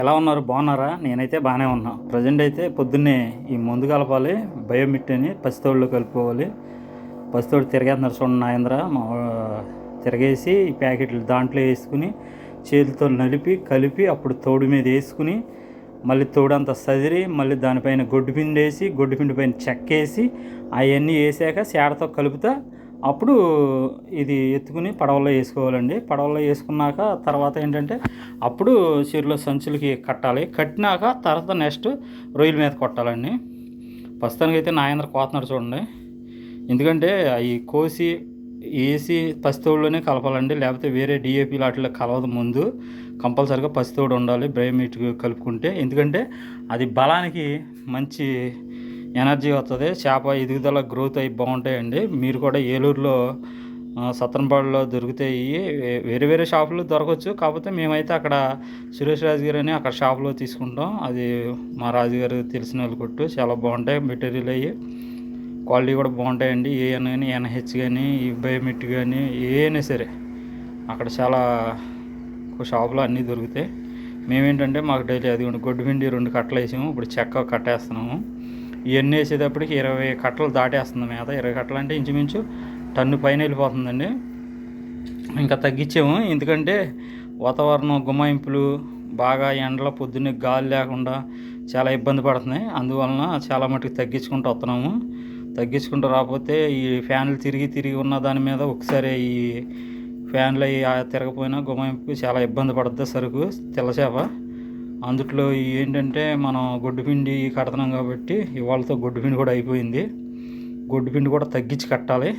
ఎలా ఉన్నారు? బాగున్నారా? నేనైతే బాగానే ఉన్నా. ప్రజెంట్ అయితే పొద్దున్నే ఈ మందు కలపాలి బయోమిట్టని పసితోళ్ళు కలుపుకోవాలి. పసితోడు తిరగేస్తున్నారు చూడండి నాయంద్ర. మా తిరగేసి ఈ ప్యాకెట్లు దాంట్లో వేసుకుని చేతితో నలిపి కలిపి అప్పుడు తోడు మీద వేసుకుని మళ్ళీ తోడంతా సదిరి మళ్ళీ దానిపైన గొడ్డు పిండి వేసి గొడ్డు పిండి పైన చెక్కేసి అవన్నీ వేసాక సేడతో కలుపుతా అప్పుడు ఇది ఎత్తుకుని పడవలో వేసుకోవాలండి. పడవలో వేసుకున్నాక తర్వాత ఏంటంటే అప్పుడు చీరలో సంచులకి కట్టాలి. కట్టినాక తర్వాత నెక్స్ట్ రొయ్యల మీద కొట్టాలండి. ప్రస్తుతానికి అయితే నాయంద్ర కోతున్నాడు చూడండి. ఎందుకంటే అవి కోసి వేసి పసితోడులోనే కలపాలండి. లేకపోతే వేరే డిఏపి వాటిలో కలవదు ముందు. కంపల్సరిగా పసితోడు ఉండాలి. బయోమీట్ కలుపుకుంటే. ఎందుకంటే అది బలానికి మంచి ఎనర్జీ వస్తుంది. చేప ఎదుగుదల గ్రోత్ అయి బాగుంటాయండి. మీరు కూడా ఏలూరులో సత్రంపాడులో దొరుకుతాయి వేరే వేరే షాపులు దొరకవచ్చు. కాకపోతే మేమైతే అక్కడ సురేష్ రాజు గారు అని అక్కడ షాపులో తీసుకుంటాం. అది మా రాజుగారు తెలిసిన వాళ్ళు కొట్టు. చాలా బాగుంటాయి. మెటీరియల్ అయ్యి క్వాలిటీ కూడా బాగుంటాయండి. ఏఎన్ కానీ ఎన్హెచ్ కానీ ఈ బయోమెట్ కానీ ఏనా సరే అక్కడ చాలా షాపులో అన్నీ దొరుకుతాయి. మేమేంటంటే మాకు డైలీ అది గొడ్డు పిండి రెండు కట్టలు వేసాము ఇప్పుడు చెక్క కట్టేస్తున్నాము. ఇవన్నీ వేసేటప్పటికి ఇరవై కట్టలు దాటేస్తుంది మేత. ఇరవై కట్టలు అంటే ఇంచుమించు టన్ను పైన వెళ్ళిపోతుందండి. ఇంకా తగ్గించాము. ఎందుకంటే వాతావరణం గుమాయింపులు బాగా ఎండల పొద్దున్నే గాలి లేకుండా చాలా ఇబ్బంది పడుతున్నాయి. అందువలన చాలా మటుకు తగ్గించుకుంటూ వస్తున్నాము. తగ్గించుకుంటూ రాకపోతే ఈ ఫ్యాన్లు తిరిగి తిరిగి ఉన్న దాని మీద ఒకసారి ఈ ఫ్యాన్లు అవి తిరగపోయినా గుమాయింపుకి చాలా ఇబ్బంది పడుతుంది సరుకు తెల్లచేప అందుట్లో ఏంటంటే మనం గొడ్డు పిండి కడుతున్నాం కాబట్టి ఇవాళతో గొడ్డుపిండి కూడా అయిపోయింది. గొడ్డు పిండి కూడా తగ్గించి కట్టాలి.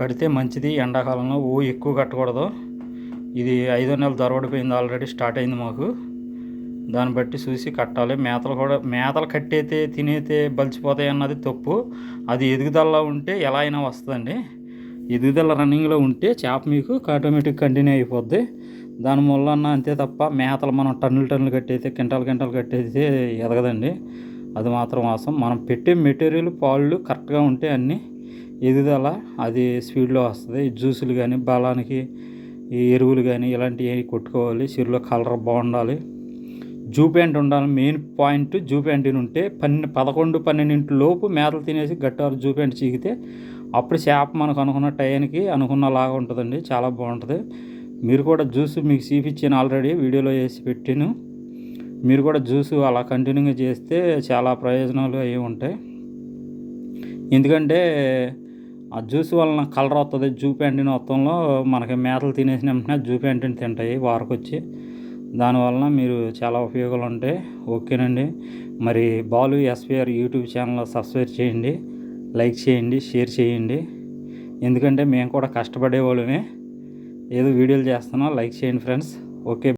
కడితే మంచిది. ఎండాకాలంలో ఓ ఎక్కువ కట్టకూడదు. ఇది ఐదో నెల దొరబడిపోయింది ఆల్రెడీ స్టార్ట్ అయింది మాకు. దాన్ని బట్టి చూసి కట్టాలి. మేతలు కూడా మేతలు కట్టేతే తినేతే బలిచిపోతాయి అన్నది తప్పు. అది ఎదుగుదలలో ఉంటే ఎలా అయినా వస్తుందండి. ఎదుగుదల రన్నింగ్లో ఉంటే చేప మీకు ఆటోమేటిక్ కంటిన్యూ అయిపోద్ది. దాని వలన అంతే తప్ప మేతలు మనం టన్నులు టన్నులు కట్టేసి కింటాలు కింటాలు కట్టేసి ఎదగదండి. అది మాత్రం అవసరం మనం పెట్టే మెటీరియల్ పాళ్ళు కరెక్ట్గా ఉంటే అన్నీ ఎదుగుదల అది స్పీడ్లో వస్తుంది. జ్యూసులు కానీ బలానికి ఈ ఎరువులు కానీ ఇలాంటివి కొట్టుకోవాలి. చెరువులో కలర్ బాగుండాలి. జూ ప్యాంట్ ఉండాలి. మెయిన్ పాయింట్ జూ ప్యాంట్ ఉంటే పన్నెండు పదకొండు పన్నెండింటి లోపు మేతలు తినేసి గట్టారు జూ ప్యాంట్ చీకితే అప్పుడు చేప మనకు అనుకున్న టైంకి అనుకున్న లాగా ఉంటుందండి. చాలా బాగుంటుంది. మీరు కూడా జ్యూస్ మీకు చూపించాను ఆల్రెడీ వీడియోలో వేసి పెట్టాను. మీరు కూడా జ్యూస్ అలా కంటిన్యూగా చేస్తే చాలా ప్రయోజనాలు అవి ఉంటాయి. ఎందుకంటే ఆ జ్యూస్ వలన కలర్ వస్తుంది జూ ప్యాంటీన్ మొత్తంలో మనకి మేతలు తినేసిన వెంటనే జూ ప్యాంటీన్ తింటాయి వారకొచ్చి. దానివలన మీరు చాలా ఉపయోగాలు ఉంటాయి. ఓకేనండి. మరి Balu SPR YouTube channel subscribe చేయండి లైక్ చేయండి షేర్ చేయండి. ఎందుకంటే మేము కూడా కష్టపడే వాళ్ళమే ఏదో వీడియోలు చేస్తున్నా లైక్ చేయండి ఫ్రెండ్స్. ఓకే